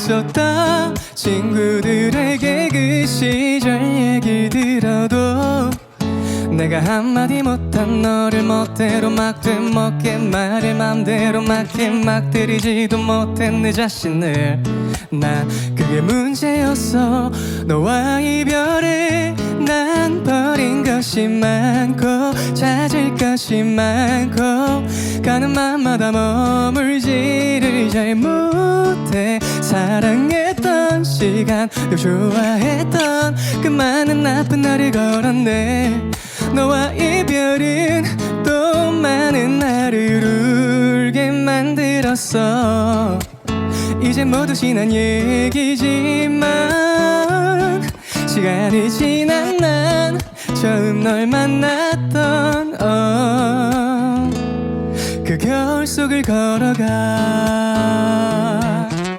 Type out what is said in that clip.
했었다. 친구들에게 그 시절 얘기 들어도 내가 한마디 못한 너를 멋대로 막 되먹게 말을 맘대로 막게 막 때리지도 못한 내 자신을. 난 그게 문제였어. 너와 이별에 난 버린 것이 많고 찾을 것이 많고 가는 맘마다 머물지를 잘 못해 시간 또 좋아했던 그 많은 나쁜 날을 걸었네. 너와 이별은 또 많은 나를 울게 만들었어. 이제 모두 지난 얘기지만 시간이 지난 난 처음 널 만났던 어, 그 겨울 속을 걸어가